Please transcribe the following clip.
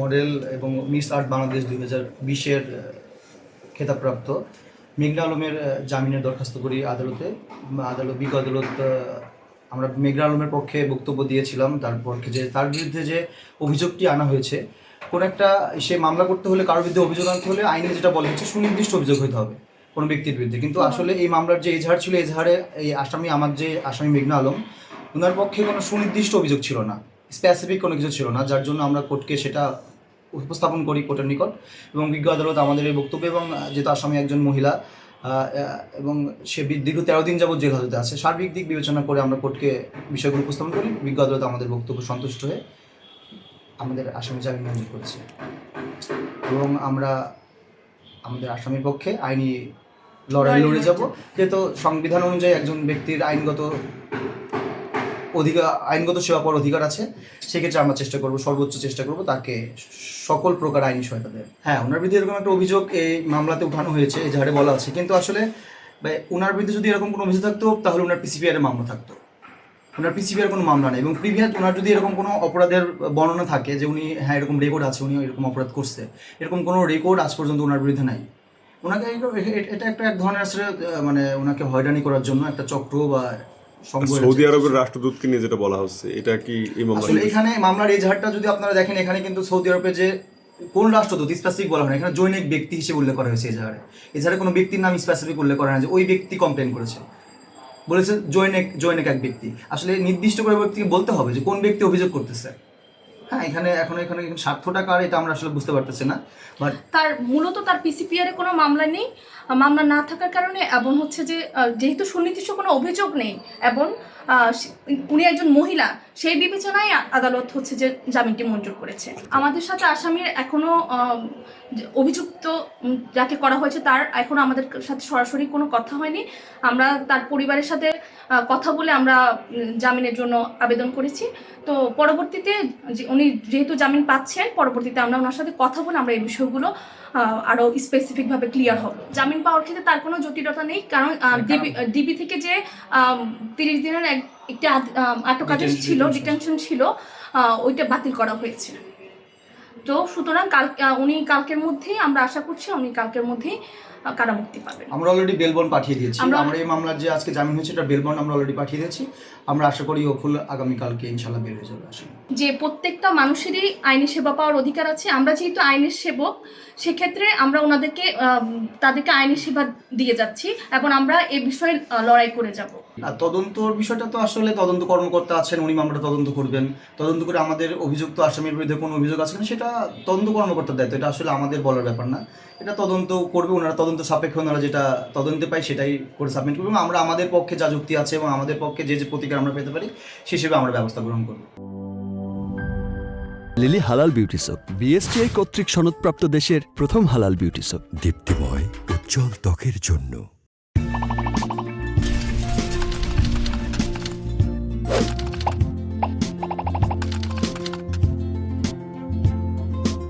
Model এবং miss art Bangladesh দুই হাজার বিশের খেতাবপ্রাপ্ত। মেঘনা আলমের জামিনের দরখাস্ত করি আদালতে। আদালত বিজ্ঞ আদালত আমরা মেঘনা আলমের পক্ষে বক্তব্য দিয়েছিলাম। তারপর যে তার বিরুদ্ধে যে অভিযোগটি আনা হয়েছে কোন একটা সে মামলা করতে হলে কারোর বিরুদ্ধে অভিযোগ আনতে হলে আইনে যেটা বলা হচ্ছে সুনির্দিষ্ট অভিযোগ হতে হবে কোনো ব্যক্তির বিরুদ্ধে। কিন্তু আসলে এই মামলার যে এজাহার ছিল এজাহারে এই আসামি আমার যে আসামি মেঘনা আলম ওনার পক্ষে কোনো সুনির্দিষ্ট অভিযোগ ছিল না। স্পেসিফিক কোনো কিছু ছিল না যার জন্য আমরা কোর্টকে সেটা উপস্থাপন করি কোর্টের নিকট। এবং বিজ্ঞ আদালত আমাদের এই বক্তব্য এবং যেহেতু আসামি একজন মহিলা এবং সে দীর্ঘ তেরো দিন যাবত জেল হাজতে আছে সার্বিক দিক বিবেচনা করে আমরা কোর্টকে বিষয়গুলো উপস্থাপন করি। বিজ্ঞ আদালত আমাদের বক্তব্য সন্তুষ্ট হয়ে আমাদের আসামি জামিন মঞ্জুর করেছে। এবং আমরা আমাদের আসামির পক্ষে আইনি লড়াই লড়ে যাব। যেহেতু সংবিধান অনুযায়ী একজন ব্যক্তির আইনগত অধিকার, আইনগত সেবা পাওয়ার অধিকার আছে, সেক্ষেত্রে আমরা চেষ্টা করব, সর্বোচ্চ চেষ্টা করব তাকে সকল প্রকার আইনি সহায়তা দেয় হ্যাঁ ওনার বিরুদ্ধে এরকম একটা অভিযোগ এই মামলাতে উঠানো হয়েছে ঝাড়ে বলা আছে। কিন্তু আসলে ওনার বিরুদ্ধে যদি এরকম কোনো অভিযোগ থাকতো, তাহলে ওনার পিসিপিআর মামলা থাকতো। ওনার পিসিপিআর কোনো মামলা নেই। এবং প্রিভিয়াস ওনার যদি এরকম কোনো অপরাধের বর্ণনা থাকে যে উনি হ্যাঁ এরকম রেকর্ড আছে, উনি এরকম অপরাধ করছে, এরকম কোনো রেকর্ড আজ পর্যন্ত ওনার বিরুদ্ধে নাই। ওনাকে এটা একটা এক ধরনের আসলে মানে ওনাকে হয়রানি করার জন্য একটা চক্র বা সৌদি আরবের রাষ্ট্রদূতকে নিয়ে যেটা বলা হচ্ছে এটা কি এই মামলা আসলে এখানে মামলার এজাহারটা যদি আপনারা দেখেন এখানে কিন্তু সৌদি আরবে যে কোন রাষ্ট্রদূত স্পেসিফিক বলা হয় না, এখানে জৈনিক ব্যক্তি হিসেবে উল্লেখ করা হয়েছে এজাহারে এজাহারে কোনো ব্যক্তির নাম স্পেসিফিক উল্লেখ করা হয় না যে ওই ব্যক্তি কমপ্লেন করেছে। বলেছে জৈনিক জৈনিক এক ব্যক্তি। আসলে নির্দিষ্ট করে ব্যক্তিকে বলতে হবে যে কোন ব্যক্তি অভিযোগ করতেছে। হ্যাঁ এখানে এখন এখানে স্বার্থটা কার এটা আমরা আসলে বুঝতে পারতেছি না বাট তার মূলত তার পিসিপিআর কোনো মামলা নেই মামলা না থাকার কারণে এবং হচ্ছে যে যেহেতু সুনির্দিষ্ট কোনো অভিযোগ নেই এবং উনি একজন মহিলা সেই বিবেচনায় আদালত হচ্ছে যে জামিনটি মঞ্জুর করেছে। আমাদের সাথে আসামির এখনও আহ, অভিযুক্ত যাকে করা হয়েছে তার এখনও আমাদের সাথে সরাসরি কোনো কথা হয়নি। আমরা তার পরিবারের সাথে কথা বলে আমরা জামিনের জন্য আবেদন করেছি। তো পরবর্তীতে যে উনি যেহেতু জামিন পাচ্ছেন পরবর্তীতে আমরা ওনার সাথে কথা বলে আমরা এই বিষয়গুলো আরও স্পেসিফিকভাবে স্পেসিফিক ক্লিয়ার হবে। জামিন পাওয়ার ক্ষেত্রে তার কোনো জটিলতা নেই কারণ ডিবি ডিবি থেকে যে তিরিশ দিনের এক একটি আটক আদেশ ছিল ডিটেনশন ছিল ওইটা বাতিল করা হয়েছে। তো সুতরাং কাল উনি কালকের মধ্যেই আমরা আশা করছি উনি কালকের মধ্যেই কারামুক্তি পাবেন। আমরা অলরেডি বেলবন পাঠিয়ে দিয়েছি। আমরা- এই মামলার যে আজকে জামিন হয়েছে এটা বেলবন আমরা অলরেডি পাঠিয়ে দিয়েছি। আমরা আশা করি ওফুল আগামীকালকে ইনশাল্লাহ বের হয়ে যাবে আসলে যে প্রত্যেকটা মানুষেরই আইনি সেবা পাওয়ার অধিকার আছে আমরা যেহেতু আইনের সেবক সেক্ষেত্রে আমরা ওনাদেরকে তাদেরকে আইনি সেবা দিয়ে যাচ্ছি এবং আমরা এ বিষয়ে লড়াই করে যাব। আর তদন্তর বিষয়টা তো আসলে তদন্ত কর্মকর্তা আছেন উনি মামলাটা তদন্ত করবেন। তদন্ত করে আমাদের অভিযুক্ত আসামির বিরুদ্ধে কোনো অভিযোগ আছে কিনা সেটা তদন্ত কর্মকর্তার দায়িত্ব, এটা আসলে আমাদের বলার ব্যাপার না। এটা তদন্ত করবে, ওনারা তদন্ত সাপেক্ষে ওনারা যেটা তদন্তে পাই সেটাই করে সাবমিট করবে এবং আমরা আমাদের পক্ষে যা যুক্তি আছে এবং আমাদের পক্ষে যে যে প্রতিকার আমরা পেতে পারি, সে হিসেবে আমরা ব্যবস্থা গ্রহণ করব। লিলি হালাল বিউটি সোপ, বিএসটিআই কর্তৃক সনদপ্রাপ্ত দেশের প্রথম হালাল বিউটি সোপ, দীপ্তিময়, উজ্জ্বল ত্বকের জন্য।